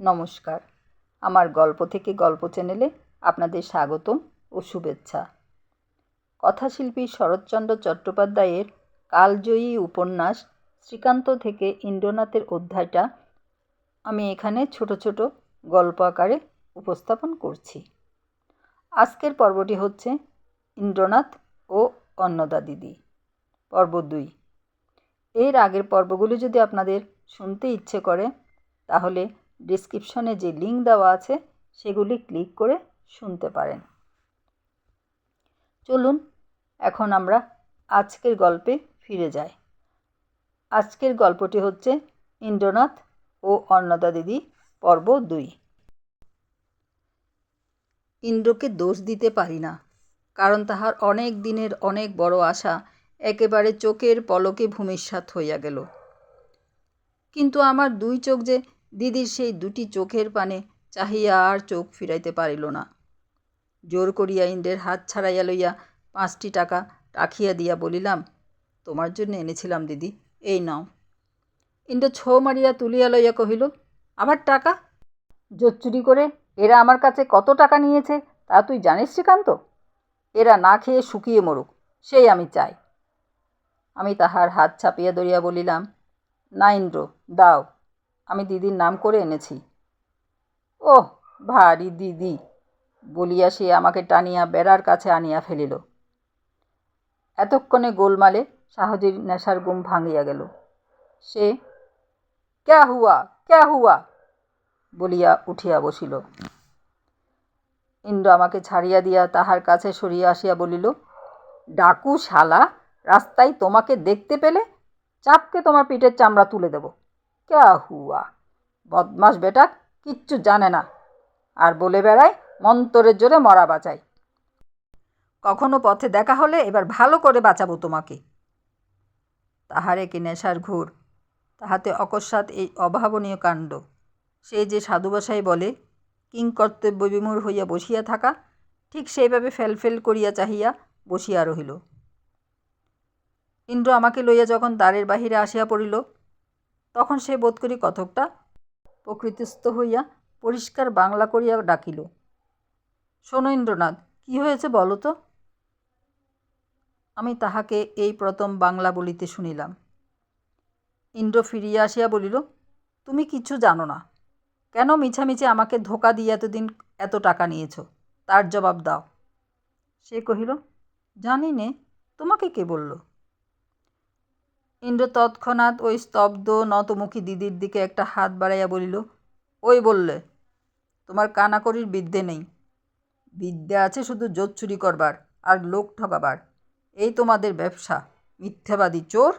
নমস্কার। আমার গল্প থেকে গল্প চ্যানেলে আপনাদের স্বাগতম ও শুভেচ্ছা। কথাশিল্পী শরৎচন্দ্র চট্টোপাধ্যায়ের কালজয়ী উপন্যাস শ্রীকান্ত থেকে ইন্দ্রনাথের অধ্যায়টা আমি এখানে ছোট ছোট গল্প আকারে উপস্থাপন করছি। আজকের পর্বটি হচ্ছে ইন্দ্রনাথ ও অন্নদা দিদি। পর্ব দুই। এর আগের পর্বগুলি যদি আপনাদের শুনতে ইচ্ছে করে, তাহলে ডিসক্রিপশনে যে লিঙ্ক দেওয়া আছে, সেগুলি ক্লিক করে শুনতে পারেন। চলুন, এখন আমরা আজকের গল্পে ফিরে যাই। আজকের গল্পটি হচ্ছে ইন্দ্রনাথ ও অন্নদা দিদি, পর্ব দুই। ইন্দ্রকে দোষ দিতে পারি না, কারণ তাহার অনেক দিনের অনেক বড় আশা একেবারে চোখের পলকে ভূমিষ্যাৎ হইয়া গেল। কিন্তু আমার দুই চোখ যে দিদির সেই দুটি চোখের পানে চাহিয়া আর চোখ ফিরাইতে পারিল না। জোর করিয়া ইন্দ্রের হাত ছাড়াইয়া লইয়া পাঁচটি টাকা রাখিয়া দিয়া বলিলাম, তোমার জন্য এনেছিলাম দিদি, এই নাও। ইন্দ্র ছো মারিয়া তুলিয়া লইয়া কহিল, আবার টাকা? জোচ্চুরি করে এরা আমার কাছে কত টাকা নিয়েছে তা তুই জানিস শ্রীকান্ত? এরা না খেয়ে শুকিয়ে মরুক, সেই আমি চাই। আমি তাহার হাত ছাপিয়া ধরিয়া বলিলাম, না ইন্দ্র, দাও। আমি দিদির নাম করে এনেছি। ওহ, ভারী দিদি, বলিয়া সে আমাকে টানিয়া বেড়ার কাছে আনিয়া ফেলিল। এতক্ষণে গোলমালে সাহজির নেশার গুম ভাঙিয়া গেল। সে, ক্যা হুয়া ক্যা হুয়া? বলিয়া উঠিয়া বসিল। ইন্দ্র আমাকে ছাড়িয়া দিয়া তাহার কাছে সরিয়া আসিয়া বলিল, ডাকু শালা, রাস্তায় তোমাকে দেখতে পেলে চাপকে তোমার পিঠের চামড়া তুলে দেব। ক্যা হুয়া? বদমাস বেটা কিচ্ছু জানে না। আর বলে বেড়ায়, মন্তরের জোরে মরা বাঁচাই কখনো পথে দেখা হলে এবার ভালো করে বাঁচাবো তোমাকে। তাহারে কি নেশার ঘুর? তাহাতে অকস্মাৎ এই অভাবনীয় কাণ্ড। সে যে সাধুবাসায় বলে কিংকর্তব্য বিমূর হইয়া বসিয়া থাকা, ঠিক সেইভাবে ফেলফেল করিয়া চাহিয়া বসিয়া রহিল। ইন্দ্র আমাকে লইয়া যখন দ্বারের বাহিরে আসিয়া পড়িল তখন সে বোধ করি কতকটা প্রকৃতিস্থ হইয়া পরিষ্কার বাংলা করিয়া ডাকিল শোনো ইন্দ্রনাথ কী হয়েছে বলো তো? আমি তাহাকে এই প্রথম বাংলা বলিতে শুনিলাম। ইন্দ্র ফিরিয়া আসিয়া বলিল, তুমি কিছু জানো না। কেন মিছামিছি আমাকে ধোকা দিয়ে এতদিন এত টাকা নিয়েছ? তার জবাব দাও। সে কহিল, জানি নে, তোমাকে কে বলল? ইন্দ্র তৎক্ষণাৎ ওই স্তব্ধ নতমুখী দিদির দিকে একটা হাত বাড়াইয়া বলিল, ওই বললে, তোমার কানাকড়ির বিদ্যে নেই। বিদ্যে আছে শুধু জোট চুরি করবার আর লোক ঠকাবার। এই তোমাদের ব্যবসা, মিথ্যাবাদী চোর!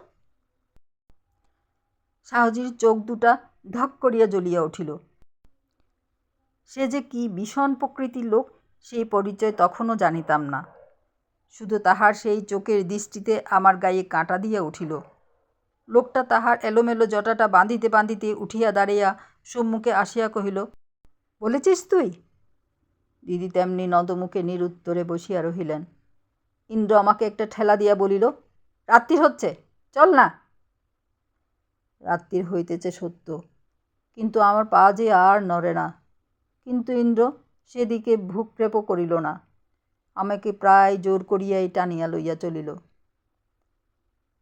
শাহজির চোখ দুটা ঢক করিয়া জ্বলিয়া উঠিল। সে যে কি ভীষণ প্রকৃতির লোক, সেই পরিচয় তখনও জানিতাম না। শুধু তাহার সেই চোখের দৃষ্টিতে আমার গায়ে কাঁটা দিয়া উঠিল। লোকটা তাহার এলোমেলো জটাটা বাঁধিতে বাঁধিতে উঠিয়া দাঁড়িয়া সম্মুখে আসিয়া কহিল, বলেছিস তুই? দিদি তেমনি নদমুখে নিরুত্তরে বসিয়া রহিলেন। ইন্দ্র আমাকে একটা ঠেলা দিয়া বলিল, রাত্রির হচ্ছে, চল না। রাত্রির হইতেছে সত্য, কিন্তু আমার পা যে আর নড়ে না। কিন্তু ইন্দ্র, সেদিকে ভূক্ষেপও করিল না। আমাকে প্রায় জোর করিয়াই টানিয়া লইয়া চলিল।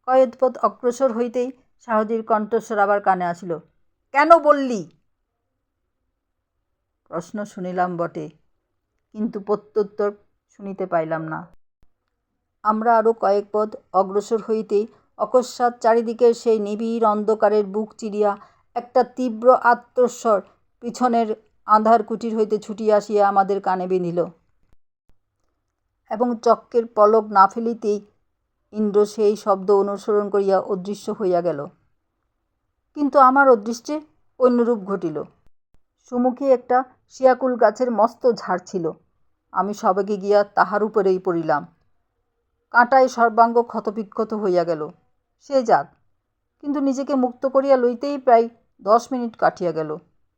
কয়েদপথ অগ্রসর হইতেই সাহজির কণ্ঠস্বর আবার কানে আসিল। কেন বললি? প্রশ্ন শুনিলাম বটে, কিন্তু প্রত্যুত্তর শুনিতে পাইলাম না। আমরা আরও কয়েক পদ অগ্রসর হইতেই অকস্মাৎ চারিদিকের সেই নিবিড় অন্ধকারের বুক চিরিয়া একটা তীব্র আত্মস্বর পিছনের আধার কুটির হইতে ছুটিয়া আসিয়া আমাদের কানে বিঁধিল। এবং চক্কের পলক না ফেলিতেই ইন্দ্র সেই শব্দ অনুসরণ করিয়া অদৃশ্য হইয়া গেল। কিন্তু আমার অদৃষ্টে অন্যরূপ ঘটিল। সুমুখে একটা শিয়াকুল গাছের মস্ত ঝাড় ছিল। আমি সবেগে গিয়া তাহার উপরেই পড়িলাম। কাঁটায় সর্বাঙ্গ ক্ষতবিক্ষত হইয়া গেল। সে যাক, কিন্তু নিজেকে মুক্ত করিয়া লইতেই প্রায় দশ মিনিট কাটিয়া গেল।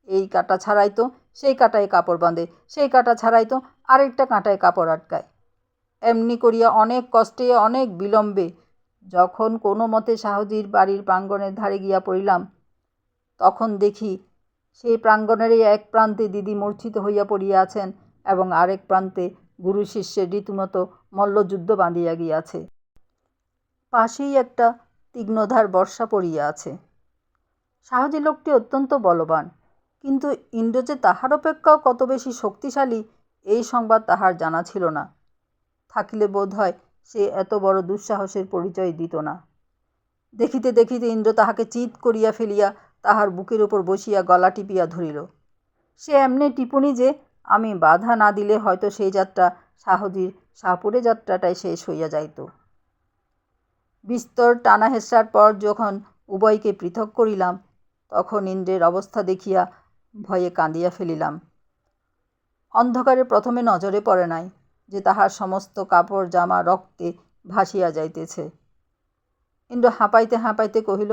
এই কাঁটা ছাড়াই তো সেই কাঁটায় কাপড় বাঁধে, সেই কাঁটা ছাড়াইতো আরেকটা কাঁটায় কাপড় আটকায়। এমনি করিয়া অনেক কষ্টে, অনেক বিলম্বে যখন কোনো মতে শাহজির বাড়ির প্রাঙ্গণের ধারে গিয়া পড়িলাম, তখন দেখি সেই প্রাঙ্গণেরই এক প্রান্তে দিদি মূর্ছিত হইয়া পড়িয়া আছেন এবং আরেক প্রান্তে গুরু শিষ্যের রীতিমতো মল্লযুদ্ধ বাঁধিয়া গিয়াছে। পাশেই একটা তীক্ষ্ণধার বর্ষা পড়িয়া আছে। সাহজী লোকটি অত্যন্ত বলবান, কিন্তু ইন্দ্র যে তাহার অপেক্ষাও কত বেশি শক্তিশালী, এই সংবাদ তাহার জানা ছিল না। থাকিলে বোধ হয় সে এত বড় দুঃসাহসের পরিচয় দিত না। দেখিতে দেখিতে ইন্দ্র তাহাকে চিৎ করিয়া ফেলিয়া তাহার বুকের ওপর বসিয়া গলা টিপিয়া ধরিল। সে এমনি টিপুনি যে, আমি বাধা না দিলে হয়তো সেই যাত্রা সাহজির সাপুরে যাত্রাটাই শেষ হইয়া যাইত। বিস্তর টানা হেসরার পর যখন উভয়কে পৃথক করিলাম, তখন ইন্দ্রের অবস্থা দেখিয়া ভয়ে কাঁদিয়া ফেলিলাম। অন্ধকারে প্রথমে নজরে পড়ে নাই। যে তাহার সমস্ত কাপড়, জামা, রক্তে ভাসিয়া যাইতেছে। ইন্দ্র হাঁপাইতে হাঁপাইতে কহিল,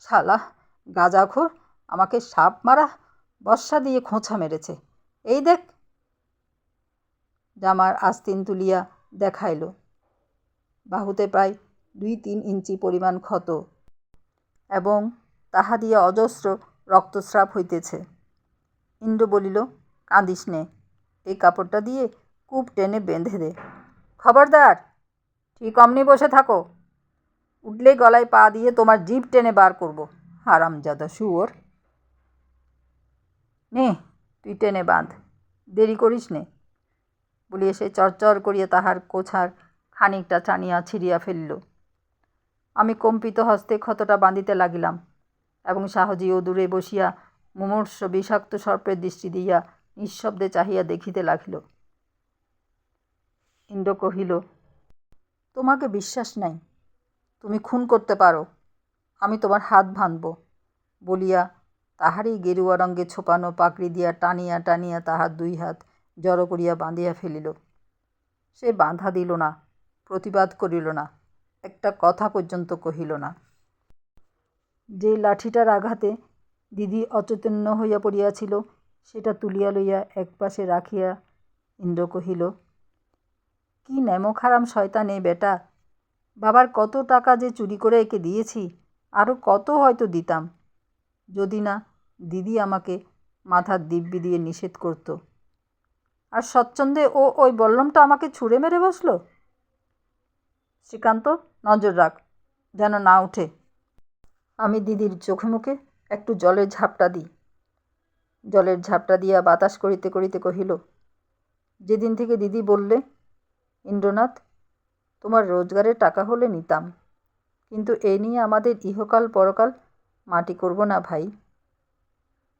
শালা, গাজাখোর, আমাকে সাপ মারা, বর্ষা দিয়ে খোঁচা মেরেছে। এই দেখ। জামার আস্তিন তুলিয়া দেখাইল, বাহুতে প্রায় দুই তিন ইঞ্চি পরিমাণ ক্ষত এবং তাহা দিয়া অজস্র রক্তস্রাব হইতেছে। ইন্দ্র বলিল, কাঁদিস নে, এই কাপড়টা দিয়ে কূপ টেনে বেঁধে দে। খবরদার, ঠিক অমনি বসে থাকো। উঠলেই গলায় পা দিয়ে তোমার জিভ টেনে বার করব। হারামজাদা শুয়োর। নে, তুই টেনে বাঁধ। দেরি করিস নে। বলিয়া সে চরচর করিয়া তাহার কোছার খানিকটা টানিয়া ছিঁড়িয়া ফেলিল। আমি কম্পিত হস্তে ক্ষতটা বাঁধিতে লাগিলাম এবং সাহজিও দূরে বসিয়া মুমূর্ষ বিষাক্ত সর্পের দৃষ্টি দিয়া নিঃশব্দে চাহিয়া দেখিতে লাগিল। ইন্দ্র কহিল, তোমাকে বিশ্বাস নাই। তুমি খুন করতে পারো। আমি তোমার হাত ভাঙব। বলিয়া তাহারই গেরুয়া রঙে ছোপানো পাকড়ি দিয়া টানিয়া টানিয়া তাহার দুই হাত জড়ো করিয়া বাঁধিয়া ফেলিল। সে বাঁধা দিল না, প্রতিবাদ করিল না, একটা কথা পর্যন্ত কহিল না। যে লাঠিটার আঘাতে দিদি অচৈতন্য হইয়া পড়িয়াছিল, সেটা তুলিয়া লইয়া একপাশে রাখিয়া ইন্দ্র কহিল কি নেমখারাম শয়তান এ বেটা? বাবার কত টাকা যে চুরি করে একে দিয়েছি আরও কত হয়তো দিতাম। যদি না, দিদি আমাকে মাথার দিব্যি দিয়ে নিষেধ করত। আর স্বচ্ছন্দে ও ওই বল্লমটা আমাকে ছুঁড়ে মেরে বসল? শ্রীকান্ত, নজর রাখ, যেন না উঠে। আমি দিদির চোখে মুখে একটু জলের ঝাপটা দিই। জলের ঝাপটা দিয়া বাতাস করিতে করিতে কহিল, যেদিন থেকে দিদি বললে ইন্দ্রনাথ, তোমার রোজগারের টাকা হলে নিতাম, কিন্তু এ নিয়ে আমাদের ইহকাল পরকাল মাটি করব না ভাই।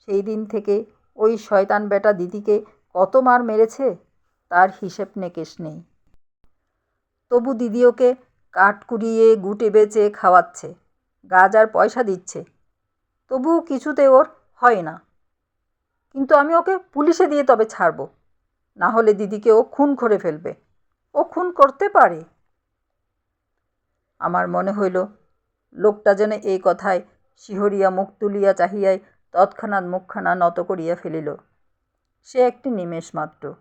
সেই দিন থেকে ওই শয়তান বেটা দিদিকে কত মার মেরেছে, তার হিসেব নেকেশ নেই। তবু দিদি ওকে কাঠ কুড়িয়ে, গুটে বেচে খাওয়াচ্ছে গাছ আর পয়সা দিচ্ছে, তবুও কিছুতে ওর হয় না। কিন্তু আমি ওকে পুলিশে দিয়ে তবে ছাড়ব, না হলে দিদিকে ও খুন করে ফেলবে। ও খুন করতে পারে? আমার মনে হইল, লোকটা যেন এই কথায় শিহরিয়া মুখ তুলিয়া চাহিয়াই তৎক্ষণাৎ মুখখানা নত করিয়া ফেলিল। সে একটি নিমেষ মাত্র।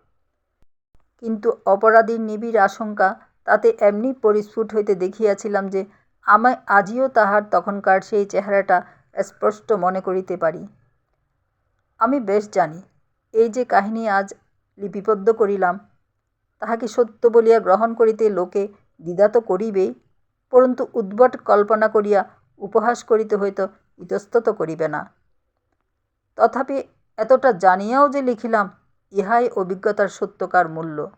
কিন্তু অপরাধীর নিবিড় আশঙ্কা তাতে এমনি পরিস্ফুট হইতে দেখিয়াছিলাম যে, আমায় আজিও তাহার তখনকার সেই চেহারাটা স্পষ্ট মনে করিতে পারি। আমি বেশ জানি, এই যে কাহিনী আজ লিপিবদ্ধ করিলাম তাহাকে সত্য বলিয়া গ্রহণ করিতে লোকে দ্বিধা তো করিবেই, পরন্তু উদ্ভট কল্পনা করিয়া উপহাস করিতে হয়তো ইতস্তত করিবে না। তথাপি এতটা জানিয়াও যে লিখিলাম, ইহাই অভিজ্ঞতার সত্যকার মূল্য।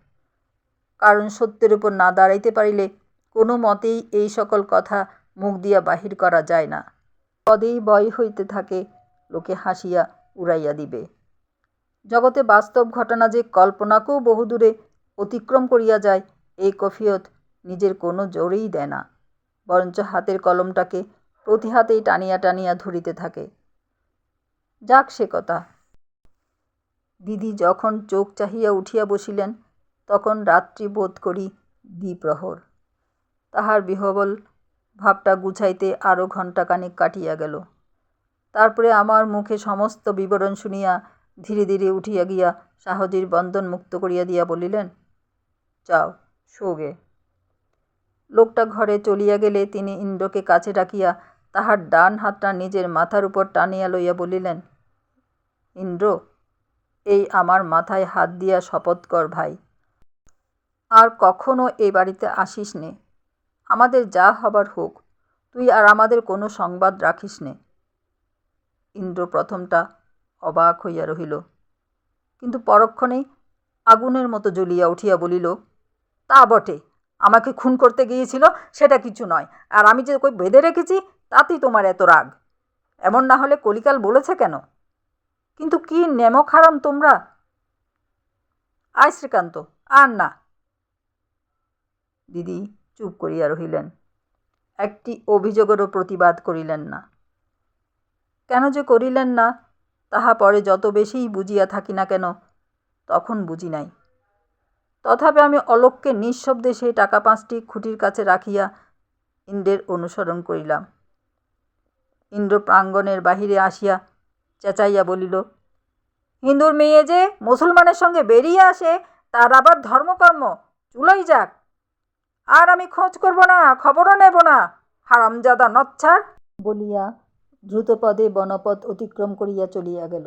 কারণ সত্যের উপর না দাঁড়াইতে পারিলে কোনো মতেই এই সকল কথা মুখ দিয়া বাহির করা যায় না। পদেই বয় হইতে থাকে, লোকে হাসিয়া উড়াইয়া দিবে। জগতে বাস্তব ঘটনা যে কল্পনাকেও বহুদূরে অতিক্রম করিয়া যায়, এই কফিয়ত নিজের কোনো জোরেই দেয় না, বরঞ্চ হাতের কলমটাকে প্রতি হাতেই টানিয়া টানিয়া ধরিতে থাকে। যাক সে কথা। দিদি যখন চোখ চাহিয়া উঠিয়া বসিলেন, তখন রাত্রি বোধ করি দ্বিপ্রহর। তাহার বিহবল ভাবটা গুছাইতে আরও ঘণ্টাখানিক কাটিয়া গেল। তারপরে আমার মুখে সমস্ত বিবরণ শুনিয়া ধীরে ধীরে উঠিয়া গিয়া সাহজির বন্ধন মুক্ত করিয়া দিয়া বলিলেন যাও, শোগে। লোকটা ঘরে চলিয়া গেলে তিনি ইন্দ্রকে কাছে ডাকিয়া তাহার ডান হাতটা নিজের মাথার উপর টানিয়া লইয়া বলিলেন, ইন্দ্র, এই আমার মাথায় হাত দিয়া শপথ কর ভাই। আর কখনো এই বাড়িতে আসিস নে। আমাদের যা হবার হোক, তুই আর আমাদের কোনো সংবাদ রাখিস নে। ইন্দ্র প্রথমটা অবাক হইয়া রহিল, কিন্তু পরক্ষণেই আগুনের মতো জ্বলিয়া উঠিয়া বলিল তা বটে। আমাকে খুন করতে গিয়েছিল সেটা কিছু নয়। আর আমি যে কই বেঁধে রেখেছি, তাতেই তোমার এত রাগ। এমন না হলে কলিকাল বলেছে কেন? কিন্তু কি নেমক হারাম তোমরা? আয় শ্রীকান্ত, আর না। দিদি চুপ করিয়া রহিলেন। একটি অভিযোগেরও প্রতিবাদ করিলেন না। কেন যে করিলেন না, তাহা পরে যত বেশিই বুঝিয়া থাকি না কেন, তখন বুঝি নাই। তথাপি আমি অলোককে নিঃশব্দে সেই টাকা পাঁচটি খুঁটির কাছে রাখিয়া ইন্দ্রের অনুসরণ করিলাম। ইন্দ্র প্রাঙ্গণের বাহিরে আসিয়া চেঁচাইয়া বলিল, হিন্দুর মেয়ে যে মুসলমানের সঙ্গে বেরিয়ে আসে, তার আবার ধর্মকর্ম। চুলোই যাক। আর আমি খোঁজ করব না, খবরও নেব না। হারামজাদা নচ্ছার! বলিয়া দ্রুতপদে বনপথ অতিক্রম করিয়া চলিয়া গেল।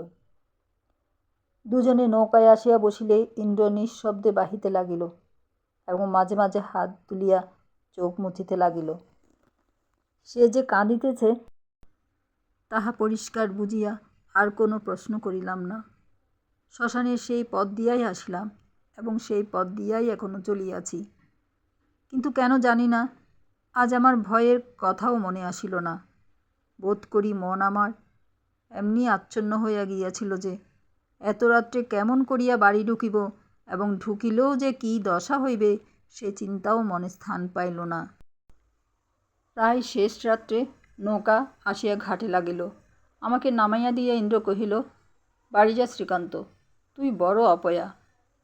দুজনে নৌকায় আসিয়া বসিলে ইন্দ্র নিঃশব্দে বাহিতে লাগিল এবং মাঝে মাঝে হাত তুলিয়া চোখ মুছিতে লাগিল। সে যে কাঁদিতেছে, তাহা পরিষ্কার বুঝিয়া আর কোনো প্রশ্ন করিলাম না। শ্মশানে সেই পথ দিয়াই আসিলাম এবং সেই পথ দিয়াই এখনও চলিয়াছি। কিন্তু কেন জানি না, আজ আমার ভয়ের কথাও মনে আসিল না। বোধ করি মন আমার এমনি আচ্ছন্ন হইয়া গিয়াছিল যে এত রাত্রে কেমন করিয়া বাড়ি ঢুকিব এবং ঢুকিলেও যে কি দশা হইবে, সে চিন্তাও মনে স্থান পাইল না। প্রায় শেষ রাত্রে নৌকা আসিয়া ঘাটে লাগিল। আমাকে নামাইয়া দিয়া ইন্দ্র কহিল, বাড়ি যা শ্রীকান্ত, তুই বড় অপয়া।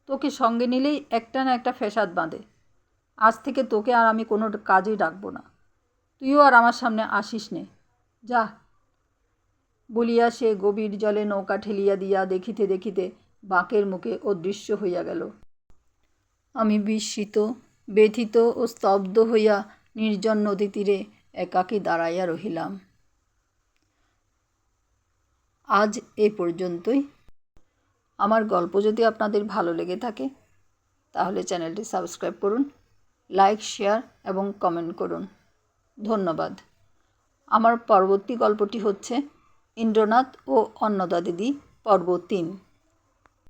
তোকে সঙ্গে নিলেই একটা না একটা ফেসাদ বাঁধে। আজ থেকে তোকে আর আমি কোনো কাজেই ডাকবো না। তুইও আর আমার সামনে আসিস নে। যা বলিয়া সে গভীর জলে নৌকা ঠেলিয়া দিয়া দেখিতে দেখিতে বাঁকের মুখে অদৃশ্য হইয়া গেল। আমি বিস্মিত, ব্যথিত ও স্তব্ধ হইয়া নির্জন নদী তীরে একাকী দাঁড়াইয়া রহিলাম। আজ এ পর্যন্তই। আমার গল্প যদি আপনাদের ভালো লেগে থাকে, তাহলে চ্যানেলটি সাবস্ক্রাইব করুন, লাইক, শেয়ার এবং কমেন্ট করুন। ধন্যবাদ। আমার পরবর্তী গল্পটি হচ্ছে ইন্দ্রনাথ ও অন্নদা দিদি পর্ব তিন।